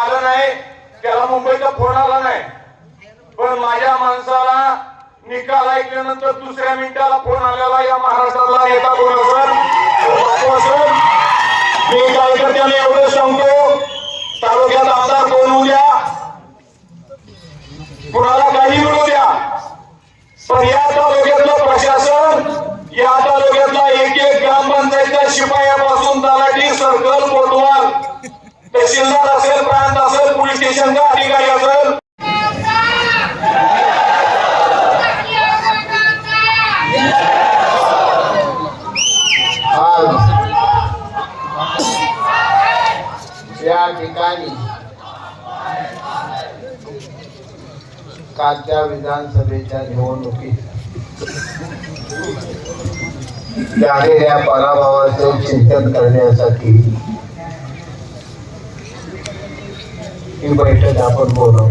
आलं नाही त्याला मुंबईचा फोन आला नाही. पण माझ्या माणसाला निकाल ऐकल्यानंतर दुसऱ्या मिनिटाला फोन आलेला या महाराष्ट्राला नेता कोण असेल? मी कार्यकर्त्यांना एवढं सांगतो तालुक्यात आमदार कोण होऊ द्या? कुणाला काही मिळू द्या? पण या तालुक्यातलं प्रशासन ठिकाणी कालच्या विधानसभेच्या निवडणुकीत झालेल्या पराभवाचे चिंतन करण्यासाठी ही बैठक आपण बोलवू.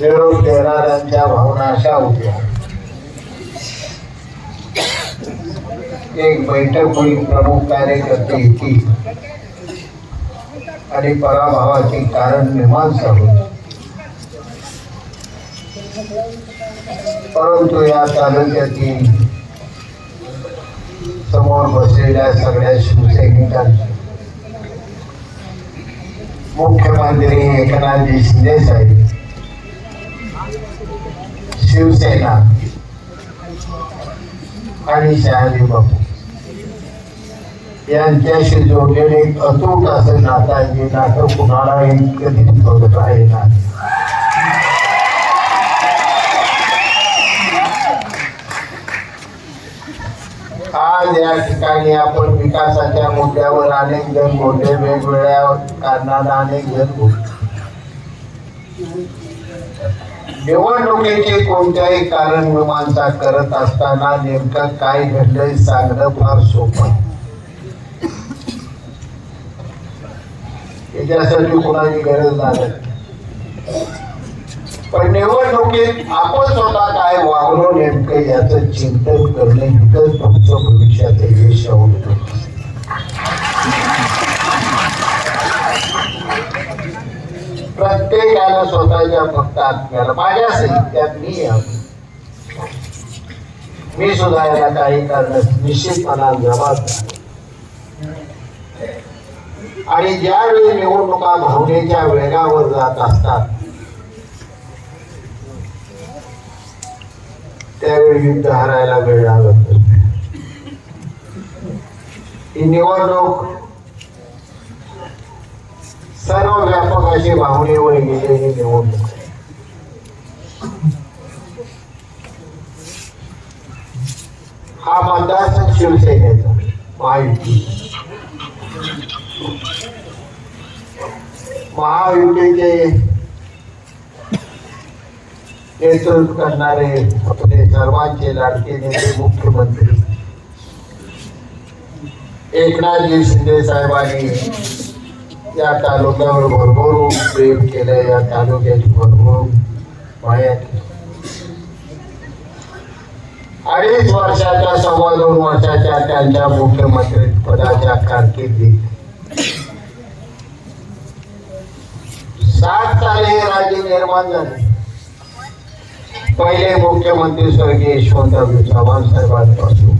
निरोप देणाऱ्यांच्या भावना अशा होत्या. एक बैठक होईल प्रमुख कार्यकर्ते येतील आणि पराभवाचे कारण मीमांसा होईल परंतु या तालुक्यातील समोर बसलेल्या सगळ्या शिवसैनिकांची मुख्यमंत्री एकनाथजी शिंदे साहेब। शिवसेना। आणि शहाजी बापू। यांच्याशी जोडलेले एक अतूट असं नातं आहे जे नातं कुणालाही कधीच बघत आहे ना आज या ठिकाणी आपण विकासाच्या मुद्द्यावर अनेक जण बोलले वेगवेगळ्या कारणाला अनेक जण बोलले. निवडणुकीचे कोणत्याही कारण मीमांसा करत असताना नेमकं काय घडलंय सांगणं फार सोपं त्याच्यासाठी कोणाची गरज नाही. पण निवडणुकीत आपण स्वतः काय वागलो नेमकं याचं चिंतन करणे इथं तुमचं भविष्यात यश होतं. प्रत्येकानं स्वतःच्या फक्त आत्म्याला. माझ्या साहित्यात मी मी सुद्धा याला काही कारण निश्चितपणा जबाबदार आणि ज्यावेळी निवडणुका भावनेच्या वेगावर जात असतात त्यावेळी युद्ध हरायला वेळ लागत ही निवडणूक सर्व व्यापक अशी भावनेवर गेलेली निवडणूक हा मतदारसंघ शिवसेनेचा महायुती महायुतीचे नेतृत्व करणारे आपले सर्वांचे लाडके नेते मुख्यमंत्री. एकनाथजी शिंदे साहेबांनी या तालुक्यावर भरभरून प्रेम केलं या तालुक्याची भरभरून माया केली. अडीच वर्षाच्या सव्वा दोन वर्षाच्या त्यांच्या मुख्यमंत्री पदाच्या कारकिर्दीत हे राज्य निर्माण झाले. पहिले मुख्यमंत्री स्वर्गीय यशवंतराव चव्हाण साहेबांपासून.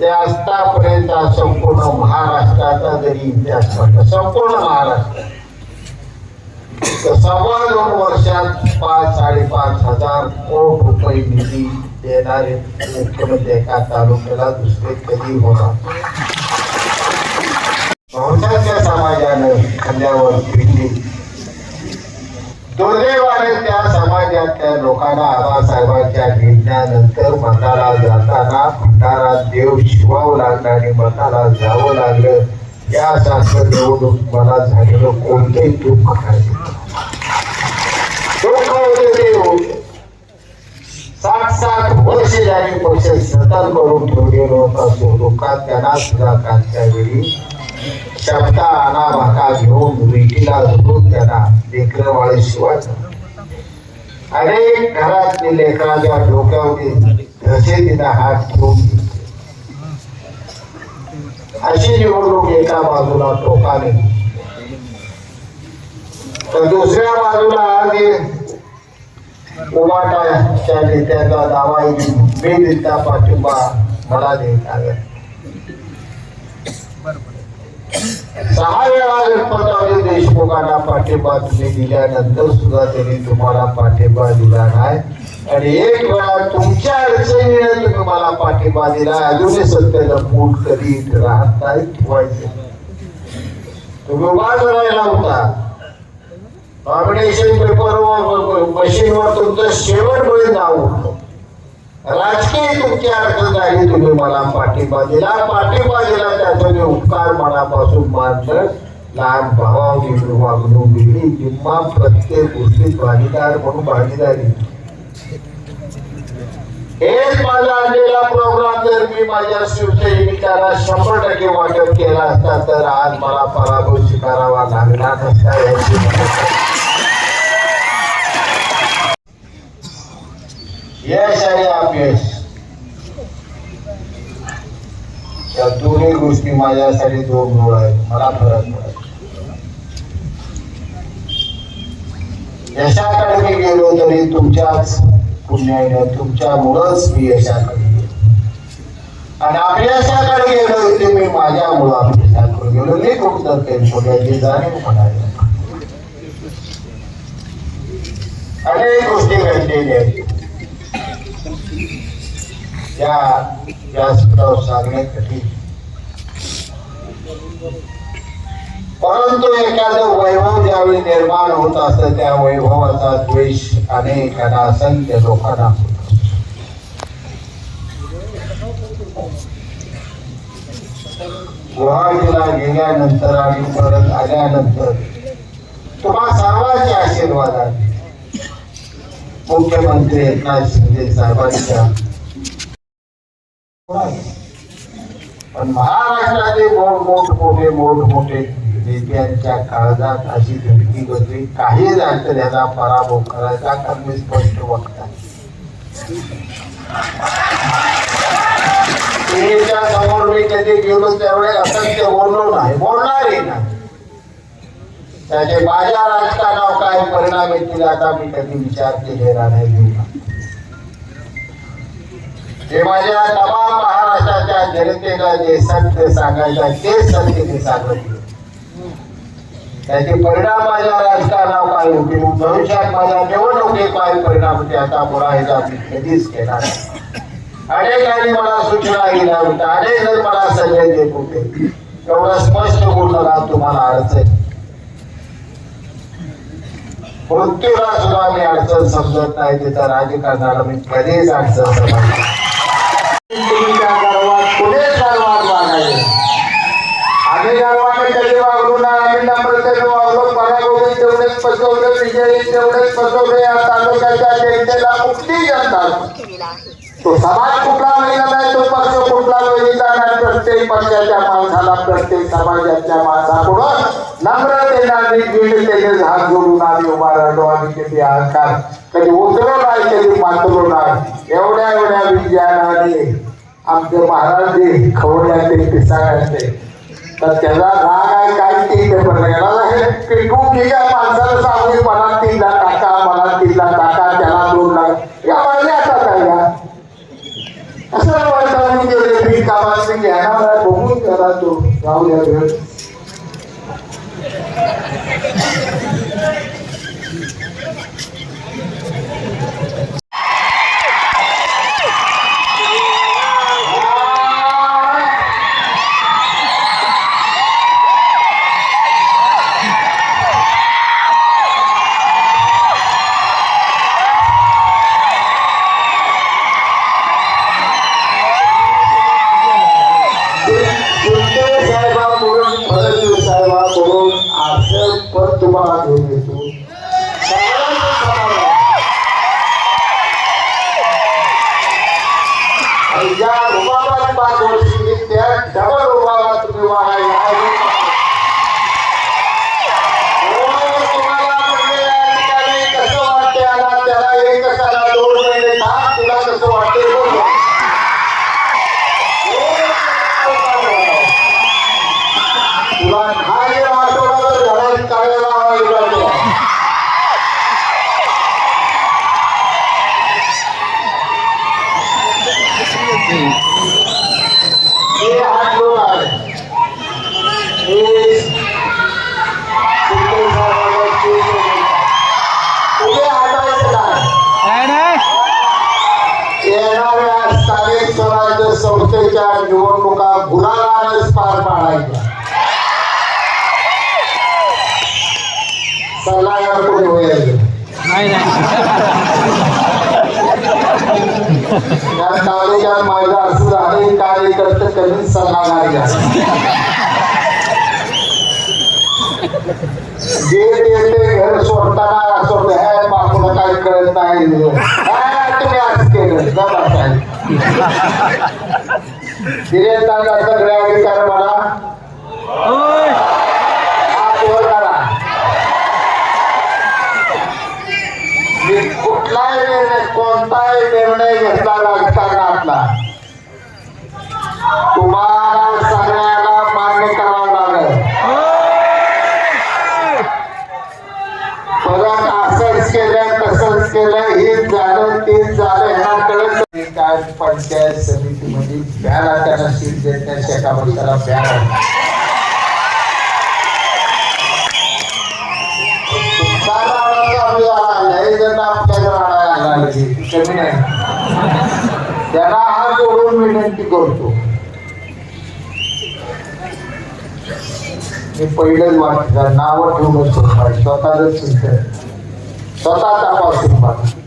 ते आतापर्यंत संपूर्ण महाराष्ट्राचा जरी इतिहास संपूर्ण महाराष्ट्र. सव्वा दोन वर्षात पाच, साडेपाच हज़ार कोटी रुपये निधी देणारे मुख्यमंत्री एका तालुक्याला दुसरे कधी होणार? बहुसंख्य समाजानं खांद्यावर फिरली दुर्दैवाने त्या समाजातल्या लोकांना आबासाहेबांच्या निर्णयानंतर मताला जाताना भंडारा देव शिवावं लागला आणि मताला जावं लागलं. यासारखं निवडणूक मला झालेलं कोणतेही दुःख नाही दुःख होते देव सात सात वर्ष झाली पक्ष सतत करून ठेवलेलो असतो लोकांना सुद्धा कालच्या वेळी शब्दा आना भाका घेऊन विटीला धरून त्यांना लेकरवाळे शिवायचं अनेक घरातली लेकराच्या डोक्यावरती धसे तिला हात ठेवून अशी निवडणूक एका बाजूला टोकाने. तर दुसऱ्या बाजूला जे उमाटाच्या नेत्याचा दावा मी दिलता पाठिंबा मला देत आला सहा वेळा गणपतरावजी देशमुखांना पाठिंबा तुम्ही दिल्यानंतर सुद्धा त्यांनी तुम्हाला पाठिंबा दिला नाही. आणि एक वेळा तुमच्या अडचणीने तुम्ही मला पाठिंबा दिला. अजूनही सत्तेचं मूठ कधी राहत नाही ठेवायचे तुम्ही उभाच राहिला होता. नॉमिनेशन पेपरवर मशीनवर तुमचं शेवटपर्यंत नाव होतं राजकीय तुमची अडचण झाली तुम्ही मला पाठिंबा दिला. पाठिंबा दिला त्याचा मी उपकार मनापासून मानलं लहान भावाची वागणूक दिली किंवा प्रत्येक गोष्टीत भागीदार म्हणून भागीदारी. हेच माझा आणलेला प्रोग्राम जर मी माझ्या शिवसैनिकाला शंभर टक्के वाटप केला असता तर आज मला पराभव स्वीकारावा लागला नसता याची यश आणि अपयश या दोन्ही गोष्टी माझ्यासाठी दोन डोळ आहेत. मला फरक पडत यशाकडे मी गेलो तरी तुमच्याच पुण्याने तुमच्यामुळंच मी यशाकडे गेलो. आणि अपयशाकडे गेलो ते मी माझ्यामुळं अपयशाकडे गेलो. मी कुठं ते पुण्याची जाणीव म्हणाली अनेक गोष्टी घडलेल्या आहेत. त्या व्यासपीठावर सांगणे कठीण परंतु एखादं वैभव ज्यावेळी निर्माण होत असत त्या वैभवाचा द्वेष अनेकांना असंख्य लोकांना गुवाहाटीला गेल्यानंतर आणि परत आल्यानंतर तुम्हा सर्वांचे आशीर्वाद आहे मुख्यमंत्री एकनाथ शिंदे साहेबांच्या पण महाराष्ट्राचे मोठ मोठ मोठे मोठ मोठे नेत्यांच्या काळजात अशी धडकी बसली काही झालं तर याचा पराभव करायचा कारण मी स्पष्ट वक्ता? समोर मी कधी गेलो असंख्य बोललो नाही, बोलणारही नाही. त्याचे माझ्या राजकारणावर काय परिणाम येतील, आता मी कधी विचार केलेला नाही. जे माझ्या तमाम महाराष्ट्राच्या जनतेला जे सत्य सांगायचं ते सत्य मी सांगत त्याचे परिणाम माझ्या राजकारणावर काय होतील भविष्यात माझ्या निवडणुकीत काय परिणाम होते आता बोलायचा मी कधीच घेणार अनेकांनी मला सूचना दिल्या होत्या. अनेक जण मला सल्ले देत होते. एवढं स्पष्ट बोलणं तुम्हाला अडचण मृत्यूला सुद्धा मी अडचण समजत नाही. तिथं राजकारणाला मी कधीच अडचण समजत नाही. तुम्ही त्या गर्वात पुढे सर्वात वागायचे आम्ही गर्वाने कधी वागलो नाही आम्ही नम्रतेने वागलो पराभवी तेवढेच फसवले विजयी तेवढेच फसवले या तालुक्याच्या जनतेला कुठली जनता तो समाज कुठला महिना नाही तो पक्ष कुठला वेगळा नाही प्रत्येक पक्षाच्या माणसाला प्रत्येक समाजाच्या माणसाकडून नम्रतेला आणि दीडतेने हात जोडून आम्ही उभा राहतो. आणि किती अहंकार कधी उतरलो नाही कधी पातळो नाही एवढ्या एवढ्या विज्ञानाने आमचे महाराज जे खवड्या पिसाळ्याचे तर त्याला राग आहे काय ते पण याला हे पिटून ठीक आहे माणसाला सांगून मला तीनला टाका मला तीनला टाका त्याला दोन लाख. या माझ्या हातात आहे असं वाटतं गेले मी कामात मी घेणार आहे बघून करा तो द्या वेळ आणि पार पाडायच्या. सल्लागार कोणी होईल नाही नाही. या तालुक्यात माझं असं झाले कार्यकर्ते कधीच सल्लागार जे येते घर सोडताना सोडते हे बापूला काही कळत नाही. तुम्ही आज केलं. जा अधिकार मला. कुठलाही निर्णय कोणताही निर्णय घेतला पंचायत समितीमध्ये बॅन त्यांना सीट देत नाही शेतामध्ये बॅन कमी त्यांना हा जोडून विनंती करतो. मी पहिलंच वाटत नावं ठेवलं स्वतःच चिंतन. स्वतः तपासून बघा.